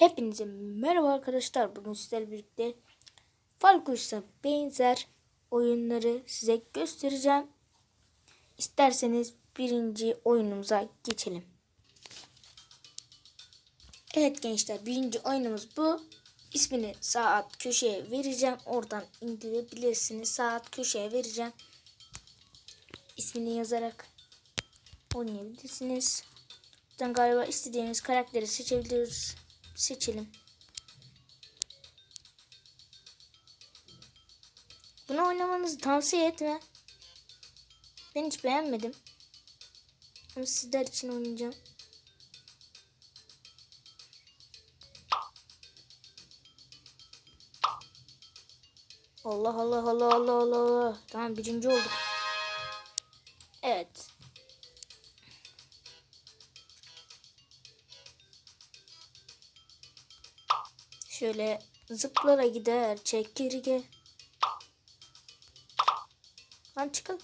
Hepinize merhaba arkadaşlar. Bugün sizlerle birlikte Falkuş'a benzer oyunları size göstereceğim. İsterseniz birinci oyunumuza geçelim. Evet gençler birinci oyunumuz bu. İsmini sağ alt köşeye vereceğim. Oradan indirebilirsiniz. Sağ alt köşeye vereceğim. İsmini yazarak oynayabilirsiniz. Buradan galiba istediğimiz karakteri seçebiliriz. Seçelim. Bunu oynamanızı tavsiye etme. Ben hiç beğenmedim. Ama sizler için oynayacağım. Allah Allah Allah Allah Allah. Tamam birinci olduk. Evet. Şöyle zıplara gider çekirge. Lan çıkın.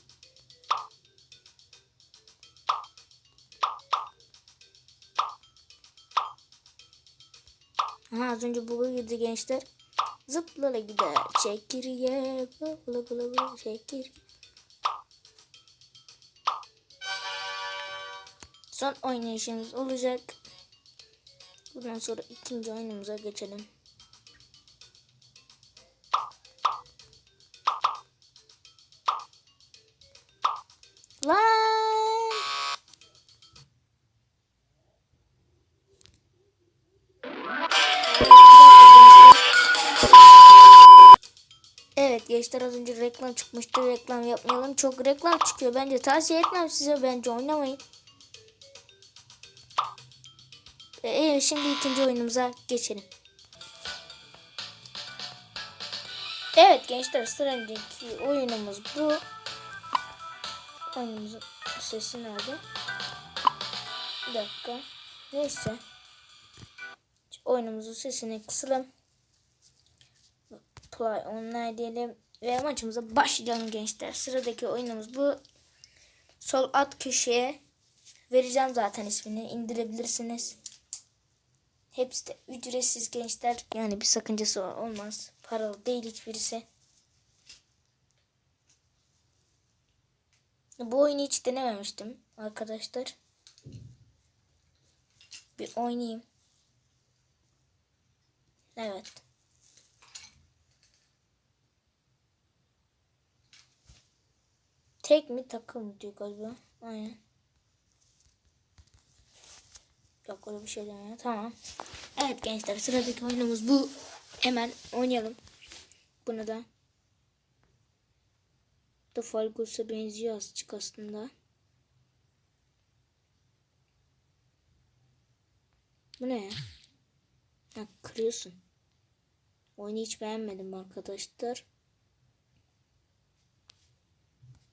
Aha az önce buga girdi gençler. Zıplara gider çekirge. Bula bula bula bula çekirge. Son oynayışımız olacak. Bundan sonra ikinci oyunumuza geçelim. Evet gençler az önce reklam çıkmıştı. Reklam yapmayalım. Çok reklam çıkıyor. Bence tavsiye etmem size. Bence oynamayın. Ee, şimdi ikinci oyunumuza geçelim. Evet gençler sıradaki oyunumuz bu. Oyunumuzun sesi nerede? Bir dakika. Neyse. Oyunumuzun sesini kısalım. Play online diyelim. Ve maçımıza başlayalım gençler. Sıradaki oyunumuz bu. Sol alt köşeye vereceğim zaten ismini. indirebilirsiniz. Hepsi de ücretsiz gençler. Yani bir sakıncası olmaz. Paralı değil hiçbirisi. Bu oyunu hiç denememiştim arkadaşlar. Bir oynayayım. Evet. Tek mi takım diyor galiba. Aynen. Yok öyle bir şey demiyor. Tamam. Evet gençler sıradaki oyunumuz bu. Hemen oynayalım. Bunu da. Da Falgos'a benziyor azıcık aslında. Bu ne ya? Ha, kırıyorsun. Oyunu hiç beğenmedim arkadaşlar.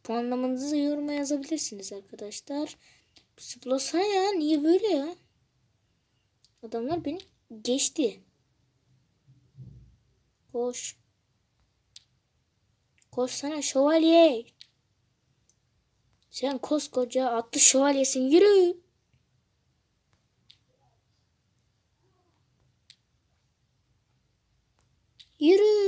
Puanlamanızı yoruma yazabilirsiniz arkadaşlar. Splosa ya niye böyle ya? Adamlar beni geçti. Koş. Koş sana şövalye. Sen koskoca atlı şövalyesin yürü. Yürü.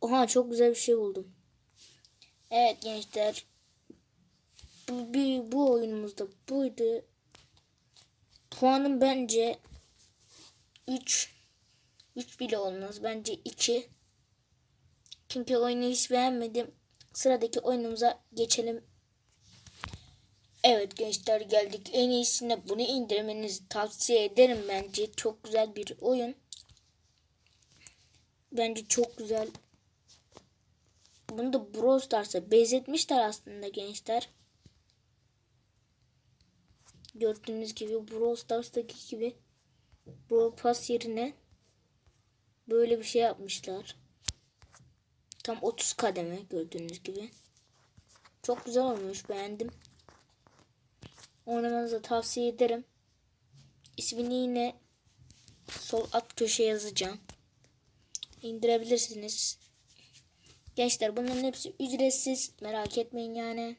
Oha çok güzel bir şey buldum. Evet gençler. Bu, bir, bu oyunumuzda buydu. Puanım bence 3 3 bile olmaz. Bence 2. Çünkü oyunu hiç beğenmedim. Sıradaki oyunumuza geçelim. Evet gençler geldik. En iyisine bunu indirmenizi tavsiye ederim bence. Çok güzel bir oyun. Bence çok güzel. Bunu da Brawl Stars'a benzetmişler aslında gençler. Gördüğünüz gibi Brawl Stars'taki gibi Brawl Pass yerine böyle bir şey yapmışlar. Tam 30 kademe gördüğünüz gibi. Çok güzel olmuş beğendim. Oynamanızı tavsiye ederim. İsmini yine sol alt köşeye yazacağım. İndirebilirsiniz. Gençler bunların hepsi ücretsiz. Merak etmeyin yani.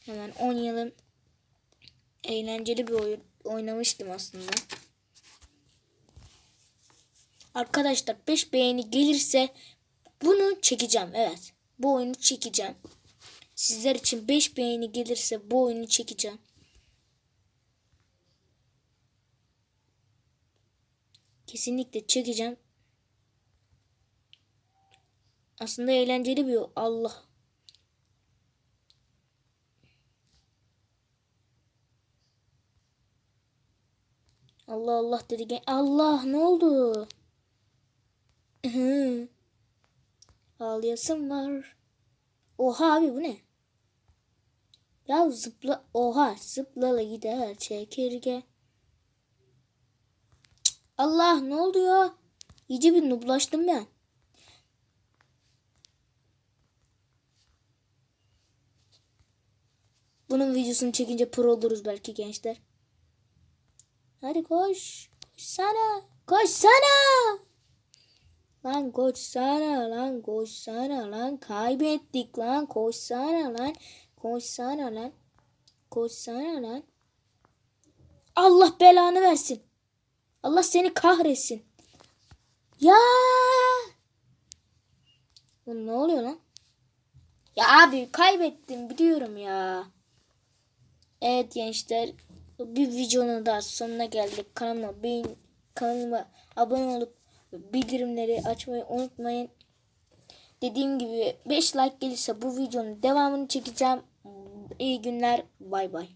Hemen oynayalım. Eğlenceli bir oyun oynamıştım aslında. Arkadaşlar 5 beğeni gelirse bunu çekeceğim. Evet. Bu oyunu çekeceğim. Sizler için 5 beğeni gelirse bu oyunu çekeceğim. Kesinlikle çekeceğim. Aslında eğlenceli bir Allah. Allah Allah dedi. Allah ne oldu? Ağlayasım var. Oha abi bu ne? Ya zıpla. Oha zıplala gider çekirge. Allah ne oldu ya? İyice bir nublaştım ben. Bunun videosunu çekince pro oluruz belki gençler. Hadi koş. Koşsana. Koşsana. Lan koşsana lan koşsana lan kaybettik lan koşsana lan koşsana lan koşsana lan Allah belanı versin. Allah seni kahretsin. Ya. Bu ne oluyor lan? Ya abi kaybettim biliyorum ya. Evet gençler bir videonun daha sonuna geldik. Kanalıma beğen kanalıma abone olup bildirimleri açmayı unutmayın. Dediğim gibi 5 like gelirse bu videonun devamını çekeceğim. İyi günler. Bay bay.